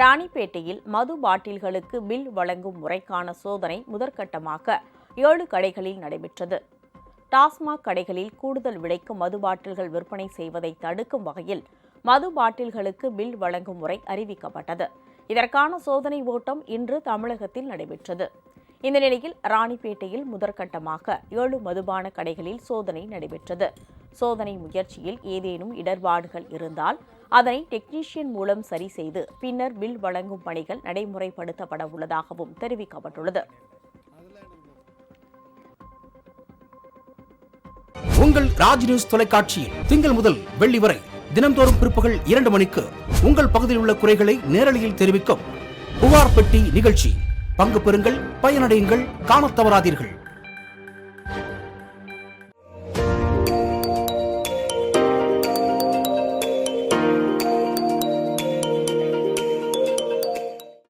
ராணிப்பேட்டையில் மது பாட்டில்களுக்கு bill வழங்கும் முறைக்கான சோதனை முதற்கட்டமாக ஏழு கடைகளில் நடைபெற்றது. டாஸ்மாக் கடைகளில் கூடுதல் விலைக்கு மது பாட்டில்கள் விற்பனை செய்வதை தடுக்கும் வகையில் மது பாட்டில்களுக்கு பில் வழங்கும் முறை அறிவிக்கப்பட்டது. இதற்கான சோதனை ஓட்டம் இன்று தமிழகத்தில் நடைபெற்றது. இந்த நிலையில் ராணிப்பேட்டையில் முதற்கட்டமாக ஏழு மதுபான கடைகளில் சோதனை நடைபெற்றது. சோதனை முயற்சியில் ஏதேனும் இடர்பாடுகள் இருந்தால் அதனை டெக்னீஷியன் மூலம் சரி செய்து பின்னர் பில் வழங்கும் பணிகள் நடைமுறைப்படுத்தப்பட உள்ளதாகவும் தெரிவிக்கப்பட்டுள்ளது. உங்கள் ராஜ் நியூஸ் தொலைக்காட்சியில் திங்கள் முதல் வெள்ளி வரை தினம்தோறும் பிற்பகல் இரண்டு மணிக்கு உங்கள் பகுதியில் உள்ள குறைகளை நேரலையில் தெரிவிக்கும் புகார் பெட்டி நிகழ்ச்சி. பங்கு பெறுங்கள் பயனடையுங்கள் காணத் தவறாதீர்கள்.